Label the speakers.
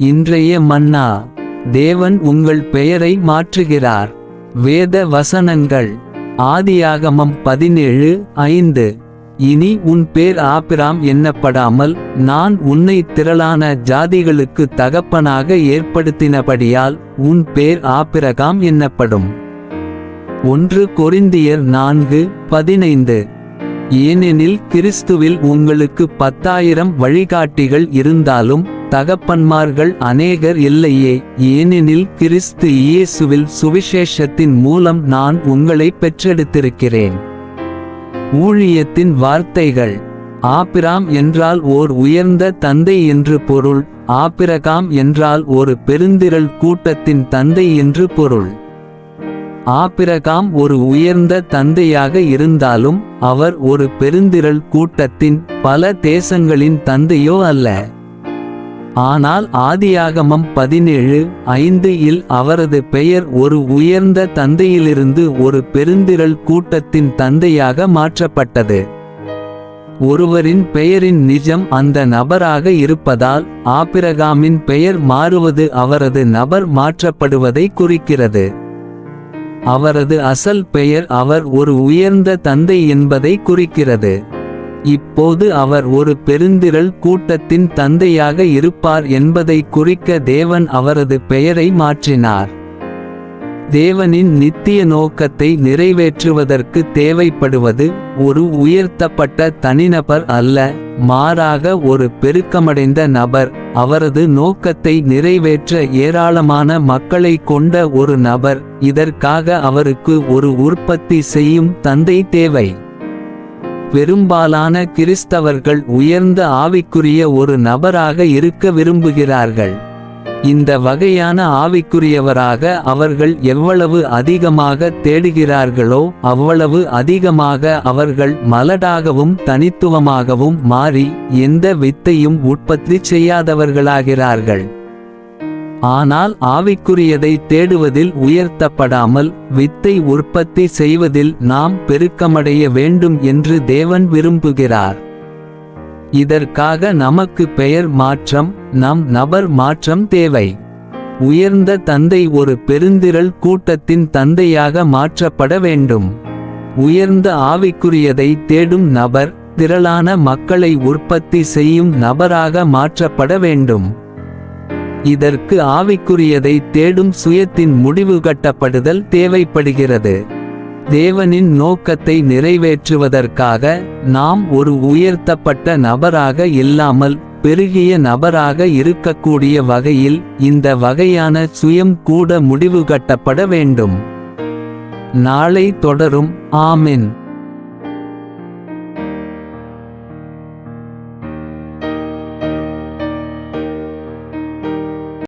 Speaker 1: இன்றைய மன்னா தேவன் உங்கள் பெயரை மாற்றுகிறார். வேத வசனங்கள் ஆதியாகமம் பதினேழு ஐந்து. இனி உன் பேர் ஆபிராம் என்னப்படாமல் நான் உன்னை திரளான ஜாதிகளுக்கு தகப்பனாக ஏற்படுத்தினபடியால் உன் பேர் ஆபிரகாம் என்னப்படும். ஒன்று கொரிந்தியர் நான்கு பதினைந்து. ஏனெனில் கிறிஸ்துவில் உங்களுக்கு பத்தாயிரம் வழிகாட்டிகள் இருந்தாலும் தகப்பன்மார்கள் அநேகர் இல்லையே ஏனெனில் கிறிஸ்து இயேசுவில் சுவிசேஷத்தின் மூலம் நான் உங்களை பெற்றெடுத்திருக்கிறேன். ஊழியத்தின் வார்த்தைகள். ஆபிராம் என்றால் ஓர் உயர்ந்த தந்தை என்று பொருள் ஆபிரகாம் என்றால் ஒரு பெருந்திரள் கூட்டத்தின் தந்தை என்று பொருள். ஆபிரகாம் ஒரு உயர்ந்த தந்தையாக இருந்தாலும் அவர் ஒரு பெருந்திரள் கூட்டத்தின் பல தேசங்களின் தந்தையோ அல்ல. ஆனால் ஆதியாகமம் பதினேழு ஐந்து இல் அவரது பெயர் ஒரு உயர்ந்த தந்தையிலிருந்து ஒரு பெருந்திரள் கூட்டத்தின் தந்தையாக மாற்றப்பட்டது. ஒருவரின் பெயரின் நிஜம் அந்த நபராக இருப்பதால் ஆபிரகாமின் பெயர் மாறுவது அவரது நபர் மாற்றப்படுவதை குறிக்கிறது. அவரது அசல் பெயர் அவர் ஒரு உயர்ந்த தந்தை என்பதை குறிக்கிறது. இப்போது அவர் ஒரு பெருந்திரள் கூட்டத்தின் தந்தையாக இருப்பார் என்பதை குறிக்க தேவன் அவரது பெயரை மாற்றினார். தேவனின் நித்திய நோக்கத்தை நிறைவேற்றுவதற்கு தேவைப்படுவது ஒரு உயர்த்தப்பட்ட தனிநபர் அல்ல மாறாக ஒரு பெருக்கமடைந்த நபர். அவரது நோக்கத்தை நிறைவேற்ற ஏராளமான மக்களை கொண்ட ஒரு நபர். இதற்காக அவருக்கு ஒரு உற்பத்தி செய்யும் தந்தை தேவை. பெரும்பாலான கிறிஸ்தவர்கள் உயர்ந்த ஆவிக்குரிய ஒரு நபராக இருக்க விரும்புகிறார்கள். இந்த வகையான ஆவிக்குரியவராக அவர்கள் எவ்வளவு அதிகமாக தேடுகிறார்களோ அவ்வளவு அதிகமாக அவர்கள் மலடாகவும் தனித்துவமாகவும் மாறி எந்த வித்தையும் உற்பத்தி செய்யாதவர்களாகிறார்கள். ஆனால் ஆவிக்குரியதை தேடுவதில் உயர்த்தப்படாமல் வித்தை உற்பத்தி செய்வதில் நாம் பெருக்கமடைய வேண்டும் என்று தேவன் விரும்புகிறார். இதற்காக நமக்கு பெயர் மாற்றம் நம் நபர் மாற்றம் தேவை. உயர்ந்த தந்தை ஒரு பெருந்திரள் கூட்டத்தின் தந்தையாக மாற்றப்பட வேண்டும். உயர்ந்த ஆவிக்குரியதை தேடும் நபர் திரளான மக்களை உற்பத்தி செய்யும் நபராக மாற்றப்பட வேண்டும். இதற்கு ஆவிக்குரியதை தேடும் சுயத்தின் முடிவு கட்டப்படுதல் தேவைப்படுகிறது. தேவனின் நோக்கத்தை நிறைவேற்றுவதற்காக நாம் ஒரு உயர்த்தப்பட்ட நபராக இல்லாமல் பெருகிய நபராக இருக்கக்கூடிய வகையில் இந்த வகையான சுயம் கூட முடிவு கட்டப்பட வேண்டும். நாளை தொடரும். ஆமின்.